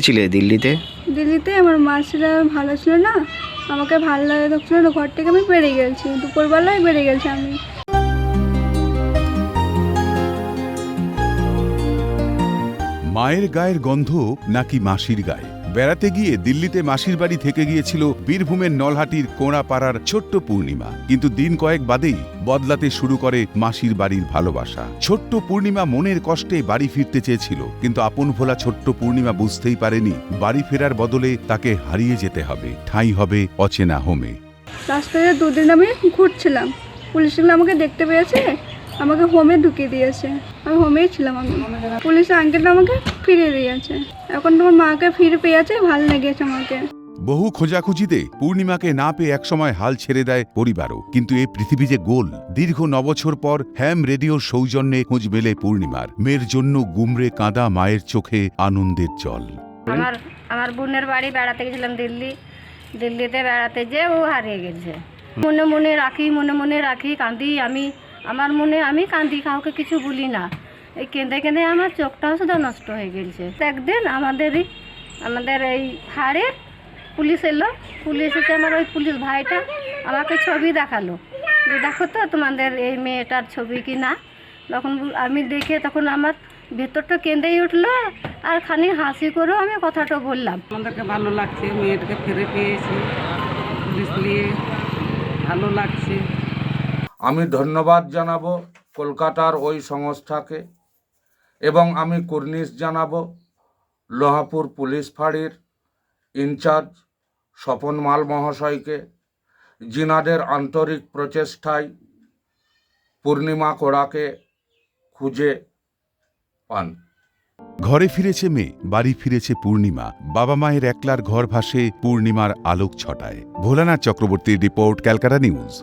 ছিলে দিল্লিতে? দিল্লিতে আমার মাসিরা ভালো ছিল না আমাকে ভালো লাগে তখন না ঘর থেকে আমি বেরিয়ে গেছি দুপুরবেলায় বেড়ে গেছি আমি। মায়ের গায়ের গন্ধ নাকি মাসির গায়ে? বেড়াতে গিয়ে দিল্লিতে মাসির বাড়ি থেকে গিয়েছিল বীরভূমের নলহাটির কোঁড়াপাড়ার ছোট্ট পূর্ণিমা। কিন্তু দিন কয়েক বাদেই বদলাতে শুরু করে মাসির বাড়ির ভালোবাসা। ছোট্ট পূর্ণিমা মনের কষ্টে বাড়ি ফিরতে চেয়েছিল, কিন্তু আপন ভোলা ছোট্ট পূর্ণিমা বুঝতেই পারেনি, বাড়ি ফেরার বদলে তাকে হারিয়ে যেতে হবে, ঠাঁই হবে অচেনা হোমে। রাস্তায় দুদিন আমি ঘুরছিলাম। পুলিশগুলো আমাকে দেখতে পেয়েছে? আমাকে হোমে ঢুকিয়ে দিয়েছে। আমি হোমেই ছিলাম আমি। পুলিশ আঙ্কেল আমাকে ফিরিয়ে দিয়েছে। এখন তোমার মাকে ফিরে পেয়েছে ভালো লেগেছে আমাকে। বহু খোঁজাখুঁজিতে পূর্ণিমাকে না পেয়ে একসময় হাল ছেড়ে দেয় পরিবারও। কিন্তু এই পৃথিবী যে গোল দীর্ঘ নবছর পর হ্যাম রেডিওর সৌজন্যে খোঁজ মেলে পূর্ণিমার। মেয়ের জন্য গুমরে কাঁদা মায়ের চোখে আনন্দের জল। আমার আমার বোনের বাড়ি বেড়াতে গেছিলাম দিল্লি। দিল্লিতে বেড়াতে যে ও হারিয়ে গেছে। মনে মনে রাখি মনে মনে রাখি কাঁদি আমি। আমার মনে, আমি কাঁদি কাউকে কিছু বলি না। এই কেঁদে কেঁদে আমার চোখটাও শুধু নষ্ট হয়ে গেছে একদিন আমাদেরই আমাদের এই হাড়ে পুলিশ এলো। পুলিশ এসে আমার ওই পুলিশ ভাইটা আমাকে ছবি দেখাল। যে দেখো তো তোমাদের এই মেয়েটার ছবি কি না? তখন আমি দেখে তখন আমার ভেতরটা কেঁদেই উঠল আর খানি হাসি করেও আমি কথাটা বললাম। আমাদেরকে ভালো লাগছে, মেয়েটাকে ফিরে পেয়েছি। পুলিশ নিয়ে ভালো লাগছে। আমি ধন্যবাদ জানাব কলকাতার ওই সংস্থাকে এবং আমি কুর্নিশ জানাব লোহাপুর পুলিশ ফাঁড়ির ইনচার্জ স্বপন মাল মহাশয়কে, জিনাদের আন্তরিক প্রচেষ্টায় পূর্ণিমা কোড়াকে খুঁজে পান। ঘরে ফিরেছে মেয়ে, বাড়ি ফিরেছে পূর্ণিমা, বাবা মায়ের একলার ঘর ভাসে পূর্ণিমার আলোক ছটায় ভোলানাথ চক্রবর্তীর রিপোর্ট, ক্যালকাটা নিউজ।